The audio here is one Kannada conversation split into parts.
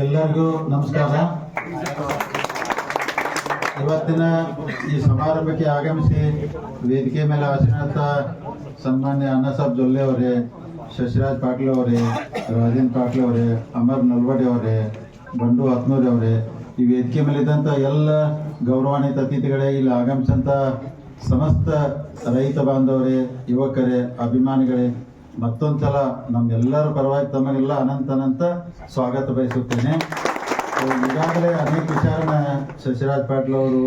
ಎಲ್ಲರಿಗೂ ನಮಸ್ಕಾರ. ಇವತ್ತಿನ ಈ ಸಮಾರಂಭಕ್ಕೆ ಆಗಮಿಸಿ ವೇದಿಕೆ ಮೇಲೆ ಆಸೀನತ ಸನ್ಮಾನ್ಯ ಅನ್ನಸಾಬ್ ಜೊಲ್ಲೆ ಅವರೇ, ಶಶಿರಾಜ್ ಪಾಟೀಲ್ ಅವರೇ ರಾಜೇನ್ ಪಾಟೀಲ್ ಅವರೇ, ಅಮರ್ ನಲ್ವಡಿ ಅವರೇ, ಬಂಡು ಹತ್ನೂರಿ ಅವರೇ, ಈ ವೇದಿಕೆ ಮೇಲಿದ್ದಂಥ ಎಲ್ಲ ಗೌರವಾನ್ವಿತ ಅತಿಥಿಗಳೇ, ಇಲ್ಲಿ ಆಗಮಿಸಂತ ಸಮಸ್ತ ರೈತ ಬಾಂಧವರೇ, ಯುವಕರೇ, ಅಭಿಮಾನಿಗಳೇ ಮತ್ತೊಂದ್ಸಲ ನಮ್ಮೆಲ್ಲರ ಪರವಾಗಿ ತಮಗೆಲ್ಲ ಅನಂತ ಅನಂತ ಸ್ವಾಗತ ಬಯಸುತ್ತೇನೆ. ಈಗಾಗಲೇ ಅನೇಕ ವಿಚಾರನ ಶಶಿರಾಜ್ ಪಾಟೀಲ್ ಅವರು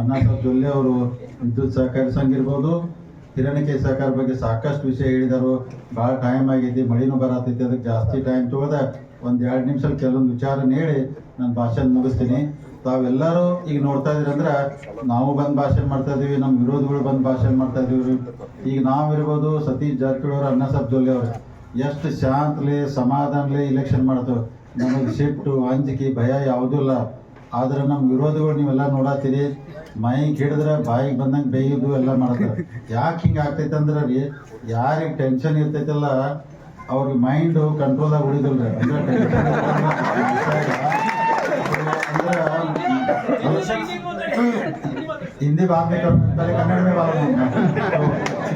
ಅಣ್ಣಾಸಾಬ್ ಜೊಲ್ಲೆ ಅವರು ವಿದ್ಯುತ್ ಸಹಕಾರಿ ಸಂಘ ಇರ್ಬೋದು. ಹಿರಣಿಕೆ ಸಹಕಾರ ಬಗ್ಗೆ ಸಾಕಷ್ಟು ವಿಷಯ ಹೇಳಿದರು. ಭಾಳ ಟೈಮ್ ಆಗೈತಿ ಮಳಿನೂ ಬರತೈತಿ, ಅದಕ್ಕೆ ಜಾಸ್ತಿ ಟೈಮ್ ತಗೋದ ಒಂದು ಎರಡು ನಿಮಿಷ ಕೆಲವೊಂದು ವಿಚಾರನ ಹೇಳಿ ನಾನು ಭಾಷಣ ಮುಗಿಸ್ತೀನಿ. ತಾವೆಲ್ಲರೂ ಈಗ ನೋಡ್ತಾ ಇದೀರಿ ಅಂದ್ರೆ ನಾವು ಬಂದ್ ಭಾಷಣ ಮಾಡ್ತಾ ಇದೀವಿ ನಮ್ಮ ವಿರೋಧಿಗಳು ಬಂದ್ ಭಾಷಣ ಮಾಡ್ತಾ ಇದೀವಿ ಈಗ ನಾವಿರ್ಬೋದು ಸತೀಶ್ ಜಾರಕಿಹೊಳಿ ಅವರು ಅಣ್ಣಾಸಾಬ್ ಜೊಲ್ಲೆ ಅವರು. ಎಷ್ಟು ಶಾಂತಲಿ, ಸಮಾಧಾನಲಿ ಇಲೆಕ್ಷನ್ ಮಾಡ್ತೇವೆ. ನಮಗೆ ಸಿಟ್ಟು ಅಂಜಿಕೆ, ಭಯ ಯಾವುದೂ ಇಲ್ಲ. ಆದ್ರೆ ನಮ್ಮ ವಿರೋಧಿಗಳು ನೀವೆಲ್ಲ ನೋಡತ್ತೀರಿ ಮೈಕ್ ಹಿಡಿದ್ರೆ ಬಾಯಿಗೆ ಬಂದಂಗೆ ಬೇಯೋದು ಎಲ್ಲ ಮಾಡ್ತಾರೆ ಯಾಕೆ ಹಿಂಗೆ ಆಗ್ತೈತೆ ಅಂದ್ರೆ ರೀ, ಯಾರಿಗೆ ಟೆನ್ಷನ್ ಇರ್ತೈತಲ್ಲ, ಅವ್ರಿಗೆ ಮೈಂಡ್ ಕಂಟ್ರೋಲಾಗಿ ಉಳಿದಿಲ್ಲ ಅಂದ್ರೆ ಹಿಂದಿ ಬಾಂಬೆ ಕನ್ನಡ ಅದಕ್ಕ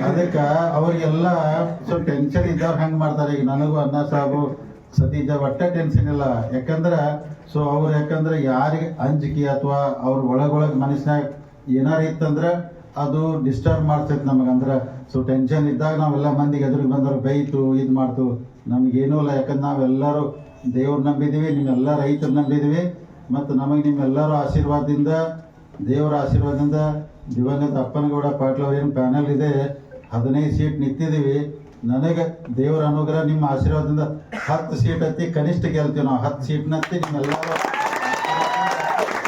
ಅದಕ್ಕೆ ಅವ್ರಿಗೆಲ್ಲ ಸ್ವಲ್ಪ ಟೆನ್ಷನ್ ಇದ್ದವ್ರು ಹೆಂಗೆ ಮಾಡ್ತಾರೆ. ಈಗ ನನಗೂ ಅನ್ನ ಸಾಬು ಸತೀಜ ಒಟ್ಟೆ ಟೆನ್ಷನ್ ಇಲ್ಲ. ಯಾಕಂದ್ರೆ ಸೊ ಅವ್ರು ಯಾಕಂದ್ರೆ ಯಾರಿಗೆ ಅಂಜಿಕೆ ಅಥವಾ ಅವ್ರ ಒಳಗೊಳಗ್ ಮನಸ್ಸಿನಾಗ ಏನಾರ ಇತ್ತಂದ್ರೆ ಅದು ಡಿಸ್ಟರ್ಬ್ ಮಾಡ್ತೈತೆ ನಮಗಂದ್ರ ಸೊ ಟೆನ್ಷನ್ ಇದ್ದಾಗ ನಾವೆಲ್ಲ ಮಂದಿಗೆ ಎದುರಿಗೆ ಬಂದವ್ರು ಬೈತು, ಇದು ಮಾಡ್ತು. ನಮಗೇನೂ ಇಲ್ಲ. ಯಾಕಂದ್ರೆ ನಾವೆಲ್ಲರೂ ದೇವ್ರು ನಂಬಿದ್ದೀವಿ ನಿಮ್ಮೆಲ್ಲ ರೈತರು ನಂಬಿದ್ದೀವಿ ಮತ್ತು ನಮಗೆ ನಿಮ್ಮೆಲ್ಲರ ಆಶೀರ್ವಾದದಿಂದ, ದೇವರ ಆಶೀರ್ವಾದದಿಂದ ದಿವಂಗತ ಅಪ್ಪನಗೌಡ ಪಾಟೀಲ್ ಅವ್ರ ಏನು ಪ್ಯಾನಲ್ ಇದೆ, ಹದಿನೈದು ಸೀಟ್ ನಿಂತಿದ್ದೀವಿ. ನನಗೆ ದೇವರ ಅನುಗ್ರಹ, ನಿಮ್ಮ ಆಶೀರ್ವಾದದಿಂದ ಹತ್ತು ಸೀಟ್ ಹತ್ತಿ ಕನಿಷ್ಠ ಗೆಲ್ತೀವಿ ನಾವು. ಹತ್ತು ಸೀಟ್ನತ್ತಿ ನಿಮ್ಮೆಲ್ಲರೂ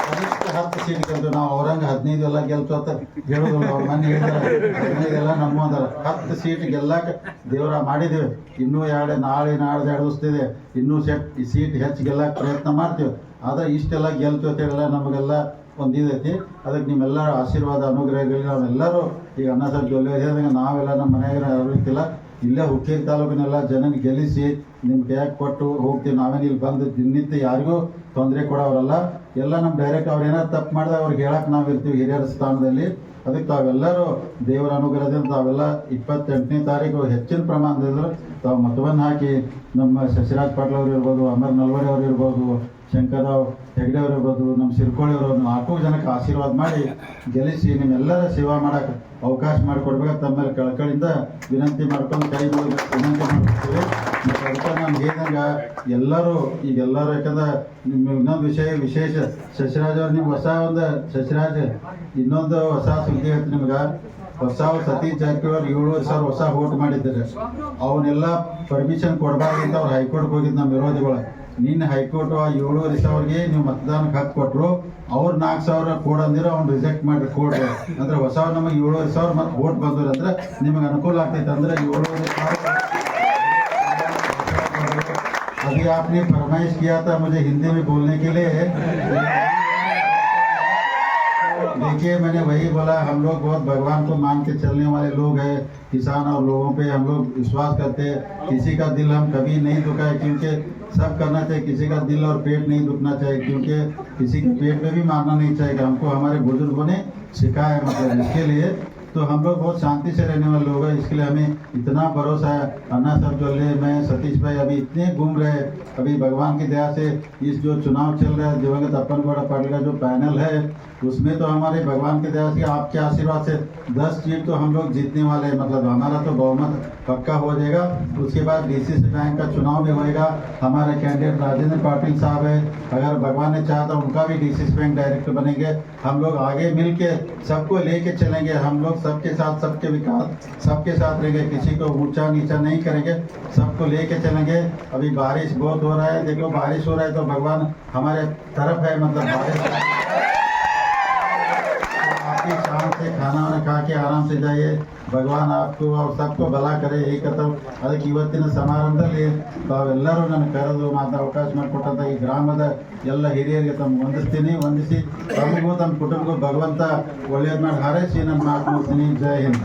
ಕನಿಷ್ಠ ಹತ್ತು ಸೀಟ್ ಗೆಲ್ತೀವಿ. ನಾವು ಅವ್ರಂಗೆ ಹದಿನೈದು ಎಲ್ಲ ಗೆಲ್ತು ಅಂತ ಹೇಳೋದಿಲ್ಲ ಅವ್ರ ಮನೆ ಹೇಳಿದಾರೆ ಹದಿನೈದೆಲ್ಲ ನಮ್ಮ ಅದಾರ. ಹತ್ತು ಸೀಟ್ ಗೆಲ್ಲಕ ದೇವರ ಮಾಡಿದ್ದೀವಿ. ಇನ್ನೂ ಎರಡು, ನಾಳೆ, ನಾಡ್ದು ಎರಡು ದಿವಸದಿದೆ ಇನ್ನೂ ಸೆಟ್ ಈ ಸೀಟ್ ಹೆಚ್ಚು ಗೆಲ್ಲಕ್ಕೆ ಪ್ರಯತ್ನ ಮಾಡ್ತೀವಿ. ಆದ್ರೆ ಇಷ್ಟೆಲ್ಲ ಗೆಲ್ತು ಅಂತ ಹೇಳಲ್ಲ ನಮಗೆಲ್ಲ ಒಂದು ಇದೈತಿ ಅದಕ್ಕೆ ನಿಮ್ಮೆಲ್ಲರ ಆಶೀರ್ವಾದ, ಅನುಗ್ರಹಗಳಿಗೆ ನಾವೆಲ್ಲರೂ ಈಗ ಅಣ್ಣ ಸರ್ ಜೊಲ್ಲೆ ನಾವೆಲ್ಲ ನಮ್ಮ ಮನೆಯಾಗ ಇರ್ತಿಲ್ಲ. ಇಲ್ಲೇ ಹುಕ್ಕೇರಿ ತಾಲೂಕಿನೆಲ್ಲ ಜನನ ಗೆಲ್ಲಿಸಿ ನಿಮ್ಗೆ ಯಾಕೆ ಕೊಟ್ಟು ಹೋಗ್ತೀವಿ. ನಾವೇನು ಇಲ್ಲಿ ಬಂದು ದಿನನಿತ್ಯ ಯಾರಿಗೂ ತೊಂದರೆ ಕೊಡೋರಲ್ಲ ಎಲ್ಲ ನಮ್ಮ ಡೈರೆಕ್ಟ್ ಅವ್ರು ಏನಾರು ತಪ್ಪು ಮಾಡಿದ್ರೆ ಅವ್ರಿಗೆ ಹೇಳಕ್ಕೆ ನಾವು ಇರ್ತೀವಿ ಹಿರಿಯರ ಸ್ಥಾನದಲ್ಲಿ. ಅದಕ್ಕೆ ತಾವೆಲ್ಲರೂ ದೇವರ ಅನುಗ್ರಹದಿಂದ ತಾವೆಲ್ಲ ಇಪ್ಪತ್ತೆಂಟನೇ ತಾರೀಕು ಹೆಚ್ಚಿನ ಪ್ರಮಾಣದಲ್ಲಿ ತಾವು ಮತವನ್ನು ಹಾಕಿ ನಮ್ಮ ಶಶಿರಾಜ್ ಪಾಟೀಲ್ ಅವರು ಇರ್ಬೋದು, ಅಮರ್ ನಲ್ವಡಿ ಅವರು ಇರ್ಬೋದು ಶಂಕರರಾವ್ ಹೆಗ್ಡೆ ಅವರು ಇರ್ಬೋದು ನಮ್ಮ ಸಿರ್ಕೋಳಿ ಅವರು ನಾಲ್ಕು ಜನಕ್ಕೆ ಆಶೀರ್ವಾದ ಮಾಡಿ ಗೆಲ್ಲಿಸಿ ನಿಮ್ಮೆಲ್ಲರ ಸೇವಾ ಮಾಡಕ್ಕೆ ಅವಕಾಶ ಮಾಡಿಕೊಡ್ಬೇಕು ತಮ್ಮ ಕಳ್ಕಳಿಂದ ವಿನಂತಿ ಮಾಡ್ಕೊಂಡು ಕೈ ವಿನಂತಿ ಮಾಡ್ತೀವಿ ಮತ್ತು ಅದಕ್ಕೆ ನಾನು ಹೇಳಿದಂಗೆ ಎಲ್ಲರೂ ಈಗ ಎಲ್ಲರೂ, ಯಾಕಂದ್ರೆ ನಿಮ್ಮ ಇನ್ನೊಂದು ವಿಷಯ ವಿಶೇಷ, ಶಶಿರಾಜ್ ಅವ್ರು ನಿಮ್ಗೆ ಹೊಸ ಒಂದು ಶಶಿರಾಜ್, ಇನ್ನೊಂದು ಹೊಸ ಸುದ್ದಿ ಹೇಳ್ತು ನಿಮ್ಗೆ. ಹೊಸ ಸತೀಶ್ ಜಾರಕಿಹೊಳಿ ಏಳು ಸಾವಿರ ಹೊಸ ವೋಟ್ ಮಾಡಿದ್ದಾರೆ. ಅವನ್ನೆಲ್ಲ ಪರ್ಮಿಷನ್ ಕೊಡಬಾರ್ದು ಅಂತ ಅವ್ರು ಹೈಕೋರ್ಟ್ಗೆ ಹೋಗಿದ್ದು ನಮ್ಮ ವಿರೋಧಿಗಳು. ನಿನ್ನೆ ಹೈಕೋರ್ಟ್ ಆ ಏಳುವರೆ ಸಾವಿರಗೆ ನೀವು ಮತದಾನಕ್ಕೆ ಹಕ್ಕು ಕೊಟ್ಟರು ಅವ್ರು ನಾಲ್ಕು ಸಾವಿರ ಕೋಡ್ ಅಂದಿರೋ ಅವ್ನು ರಿಜೆಕ್ಟ್ ಮಾಡಿ ಕೋಡ್ ಅಂದ್ರೆ ಹೊಸ ನಮಗೆ ಏಳುವರೆ ಸಾವಿರ ಮತ್ತೆ ವೋಟ್ ಬಂದ್ರು ಅಂದ್ರೆ ನಿಮಗೆ ಅನುಕೂಲ ಆಗ್ತೈತೆ ಅಂದ್ರೆ ಏಳುವರೆ ಸಾವಿರ अभी आपने फरमाइश किया था मुझे हिंदी में बोलने के लिए देखिए, मैंने वही बोला, हम लोग बहुत भगवान को मान के चलने वाले लोग हैं, किसान और लोगों पे हम लोग विश्वास करते हैं। किसी का दिल हम कभी नहीं दुखा है, क्योंकि सब करना चाहिए, किसी का दिल और पेट नहीं दुखना चाहिए, क्योंकि किसी के पेट में भी मारना नहीं चाहिए। हमको हमारे बुज़ुर्गों ने सिखाया है मतलब इसके लिए। तो हम लोग बहुत शांति से रहने वाले लोग हैं। इसके लिए हमें इतना भरोसा है। अन्ना सब जोले मैं सतीश भाई अभी इतने घूम रहे। अभी भगवान की दया से इस जो चुनाव चल रहा है, दिवंगत अपन गौड़ा पाटिल का जो पैनल है, उसमें तो हमारे भगवान की दया से आपके आशीर्वाद से दस सीट तो हम लोग जीतने वाले हैं। मतलब हमारा तो बहुमत पक्का हो जाएगा। उसके बाद डीसीसी बैंक का चुनाव भी होएगा। हमारे कैंडिडेट राजेंद्र पाटिल साहब है। अगर भगवान ने चाहा तो उनका भी डीसीसी बैंक डायरेक्टर बनेंगे। हम लोग आगे मिल सबको लेके चलेंगे। हम लोग सबके साथ सबके विकास, सबके साथ रहेंगे किसी को ऊँचा नीचा नहीं करेंगे, सबको लेके चलेंगे। अभी बारिश बहुत हो रहा है, देखो बारिश हो रहा है तो भगवान हमारे तरफ़ है मतलब बारिश। आपकी शाम से खाना वाना खा के आराम से जाइए। ಭಗವಾನ್ ಆಪ್ತು ಅವ್ರು ಸಪ್ಪ ಬಲ ಕರೆ ಏಕತವ್ ಅದಕ್ಕೆ ಇವತ್ತಿನ ಸಮಾರಂಭದಲ್ಲಿ ತಾವೆಲ್ಲರೂ ನನ್ನ ಕರೆದು ಮಾತ್ರ ಅವಕಾಶ ಮಾಡಿಕೊಟ್ಟಂತ ಈ ಗ್ರಾಮದ ಎಲ್ಲ ಹಿರಿಯರಿಗೆ ತಮ್ಮ ವಂದಿಸ್ತೀನಿ. ವಂದಿಸಿ, ತಮಗೂ ತಮ್ಮ ಕುಟುಂಬಕ್ಕೂ ಭಗವಂತ ಒಳ್ಳೆಯದ ಮಾಡಿ ಹಾರೈಸಿ, ನನ್ನ ಮಾತು ಮುಗಿಸ್ತೀನಿ. ಹಿಂದ್.